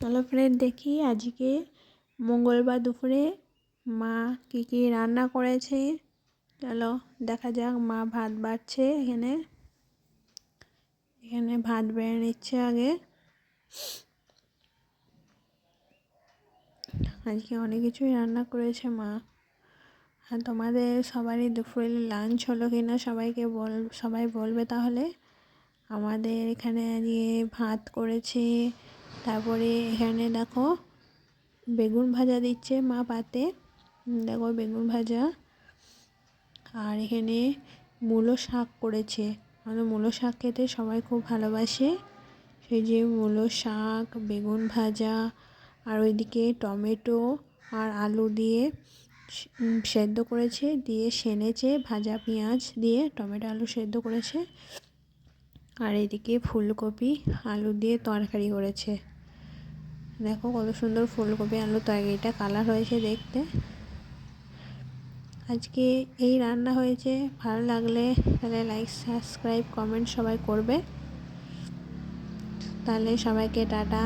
চলো ফ্রেন্ড দেখি আজকে মঙ্গলবার দুপুরে মা কি কি রান্না করেছে। চলো দেখা যাক, মা ভাত বাড়ছে এখানে। এখানে ভাত বেড়ে নিচ্ছে আগে। আজকে অনেক কিছুই রান্না করেছে মা। আর তোমাদের সবারই দুপুরে লাঞ্চ হলো কি না সবাইকে বল, সবাই বলবে তাহলে। আমাদের এখানে আজকে ভাত করেছে তারপরে এখানে দেখো বেগুন ভাজা দিচ্ছে মা পাতে। দেখো বেগুন ভাজা। আর এখানে মূলো শাক করেছে। আমরা মূলো শাক খেতে সবাই খুব ভালোবাসে। সেই যে মূলো শাক, বেগুন ভাজা আর ওইদিকে টমেটো আর আলু দিয়ে সেদ্ধ করেছে। দিয়ে সেনেছে, ভাজা পেঁয়াজ দিয়ে টমেটো আলু সেদ্ধ করেছে। আর এদিকে ফুলকপি আলু দিয়ে তরকারি করেছে। দেখো কত সুন্দর ফুলকপি আলু তরকারিটা কালার হয়েছে দেখতে। আজকে এই রান্না হয়েছে, ভালো লাগলে তাহলে লাইক সাবস্ক্রাইব কমেন্ট সবাই করবে। তাহলে সবাইকে টাটা।